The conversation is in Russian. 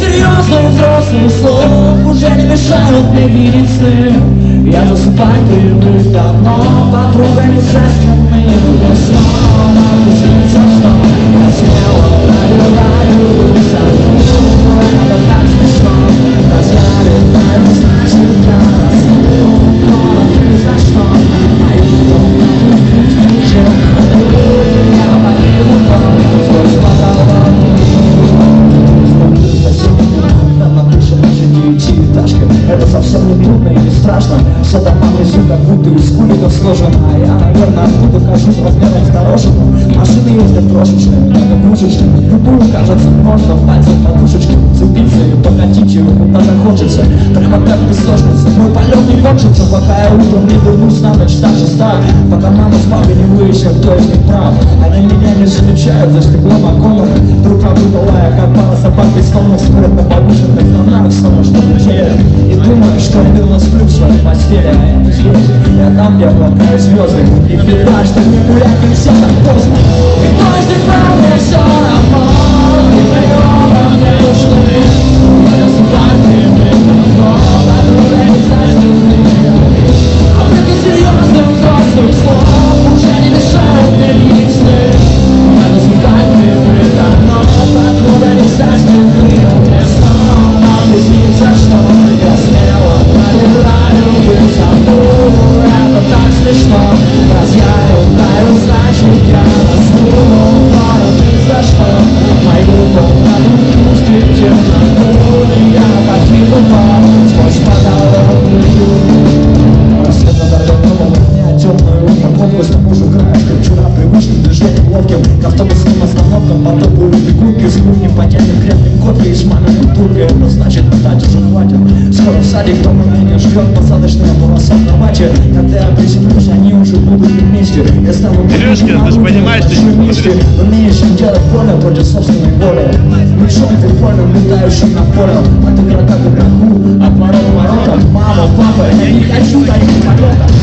серьезных взрослых слов Уже не мешают мне видеть сны Я засыпать привык давно Подруга не завтра Я снова снится, что Я смело пробираю Забыл, это так смешно Разговариваю, значит, я рассыл Но ты за что? Мои Я погибу, но Сквозь потолок на крыше нашей девятиэтажки Это совсем не трудно и не страшно как будто из куликов сложено А я, наверное, откуда размером с дорожку Машины ездят крошечные, много кружечки Любую, кажется, можно в пальцах подушечки Цепиться и покатить ее куда захочется. Прямо как песочница Мой полет не кончится, пока я утром не вернусь на ночь так же стар Пока мама с папой не выяснят, кто из них прав. Они меня не замечают за стеклом окона Друг была как пара собак без тонов Смотрят на повышенных тонах, снова что потерян сплю в своей постели А я не там, где хватаю звезды И беда, что гулять ловким К автобусным остановкам по топовой бегунке С понятен крепким кофе и с туркой Это значит, ждать уже хватит. Скоро в садик дома меня ждет посадочная полоса в Нормате Когда я приземлюсь, они уже будут вместе. Я стану Сережка, ты ж понимаешь, ты вместе Умеешь делать больно против собственной воли. Мечом прикольным, летающим на поле. От игрока к игроку, от ворот к воротам. Мама, папа, я не хочу таких полетов. Никто